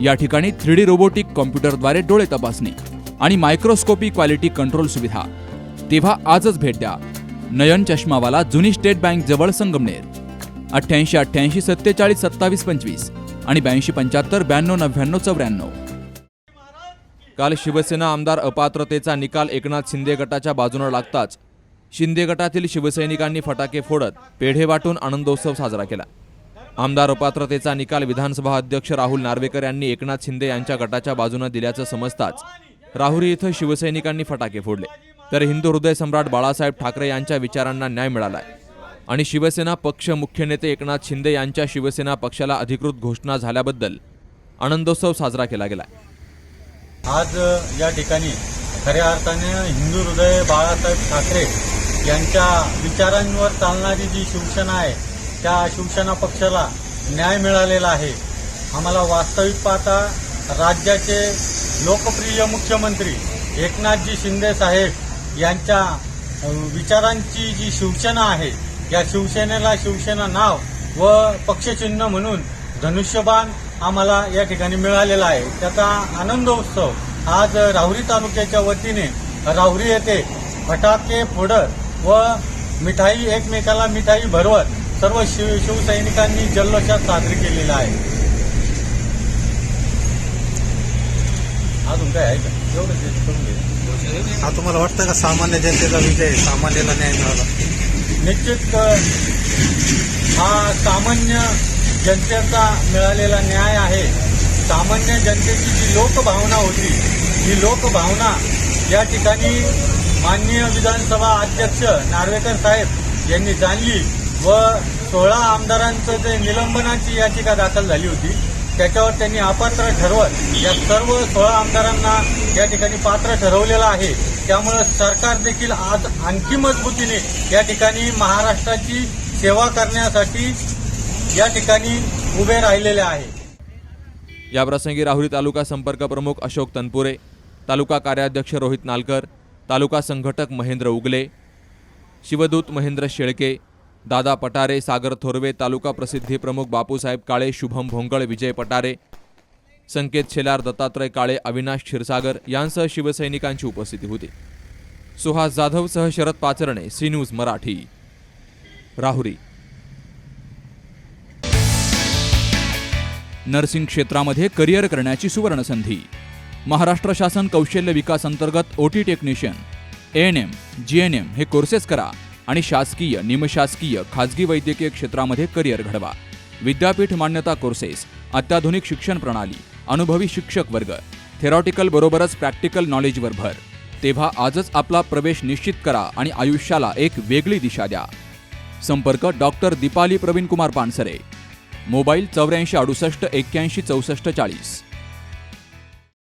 या ठिकाणी three D robotic कॉम्प्युटरद्वारे डोळे तपासणी आणि मायक्रोस्कोपी क्वालिटी कंट्रोल सुविधा. तेव्हा आजच भेट द्या. नयन चष्मावाला जुनी स्टेट बँक जवळ संगमनेर. अठ्ठ्याऐंशी अठ्ठ्याऐंशी सत्तेचाळीस सत्तावीस पंचवीस आणि ब्याऐंशी पंच्याहत्तर ब्याण्णव नव्याण्णव चौऱ्याण्णव. काल शिवसेना आमदार अपात्रतेचा निकाल एकनाथ शिंदे गटाच्या बाजूनं लागताच शिंदे गटातील शिवसैनिकांनी फटाके फोडत पेढे वाटून आनंदोत्सव साजरा केला. आमदार अपात्रतेचा निकाल विधानसभा अध्यक्ष राहुल नार्वेकर यांनी एकनाथ शिंदे यांच्या गटाच्या बाजूनं दिल्याचं समजताच राहुरी इथं शिवसैनिकांनी फटाके फोडले. तर हिंदू हृदय सम्राट बाळासाहेब ठाकरे यांच्या विचारांना न्याय मिळालाय. आणि शिवसेना पक्ष मुख्य नेते एकनाथ शिंदे यांच्या शिवसेना पक्षाला अधिकृत घोषणा झाल्याबद्दल आनंदोत्सव साजरा केला गेला आज या ठिकाणी खऱ्या अर्थाने हिंदू हृदय बाळासाहेब ठाकरे यांच्या विचारांवर चालणारी जी शिवसेना आहे त्या शिवसेना पक्षाला न्याय मिळालेला आहे. आम्हाला वास्तविक पाहता राज्याचे लोकप्रिय मुख्यमंत्री एकनाथजी शिंदे साहेब यांच्या विचारांची जी शिवसेना आहे या शिवसेनेला शिवसेना नाव व पक्षचिन्ह म्हणून धनुष्यबाण आम्हाला या ठिकाणी मिळालेला आहे. त्याचा आनंदोत्सव आज राहुरी तालुक्याच्या वतीने राहुरी येथे फटाके फोडत व मिठाई एकमेकाला मिठाई भरवत सर्व शिव शिवसैनिकांनी जल्लोषात साजरी केलेला आहे. अजून काय आहे का? एवढंच आहे, करून घे. हा तुम्हाला वाटतं का सामान्य जनतेचा विजय आहे? सामान्याला न्याय मिळाला. निश्चित अ, हा सामान्य जनतेचा मिळालेला न्याय आहे. सामान्य जनतेची जी लोकभावना होती ही लोकभावना या ठिकाणी माननीय विधानसभा अध्यक्ष नार्वेकर साहेब यांनी जाणली. व सोळा आमदारांचं जे निलंबनाची याचिका दाखल झाली होती त्याच्यावर त्यांनी अपात्र ठरवत या सर्व सोळा आमदारांना या ठिकाणी पात्र ठरवलेलं आहे. त्यामुळं सरकार देखील आज आणखी मजबूतीने या ठिकाणी महाराष्ट्राची सेवा करण्यासाठी या ठिकाणी उभे राहिलेले आहे. याप्रसंगी राहुरी तालुका संपर्क प्रमुख अशोक तनपुरे तालुका कार्याध्यक्ष रोहित नालकर तालुका संघटक महेंद्र उगले शिवदूत महेंद्र शेळके दादा पटारे सागर थोरवे तालुका प्रसिद्धी प्रमुख बापूसाहेब काळे शुभम भोंगळ विजय पटारे संकेत शेलार दत्तात्रय काळे अविनाश क्षीरसागर यांसह शिवसैनिकांची उपस्थिती होती. Suhas जाधवसह Sharad Pacharne C news Marathi. Rahuri. Nursing क्षेत्रामध्ये करिअर करण्याची सुवर्णसंधी. महाराष्ट्र शासन कौशल्य विकास अंतर्गत OT technician N M G N M हे कोर्सेस करा. आणि शासकीय निमशासकीय खाजगी वैद्यकीय क्षेत्रामध्ये करिअर घडवा. विद्यापीठ मान्यता कोर्सेस अत्याधुनिक शिक्षण प्रणाली अनुभवी शिक्षक वर्ग थेरॉटिकल बरोबरच प्रॅक्टिकल नॉलेजवर भर. तेव्हा आजच आपला प्रवेश निश्चित करा आणि आयुष्याला एक वेगळी दिशा द्या. संपर्क डॉक्टर दीपाली प्रवीण कुमार पानसरे. मोबाईल चौऱ्याऐंशी अडुसष्ट एक्क्याऐंशी चौसष्ट चाळीस.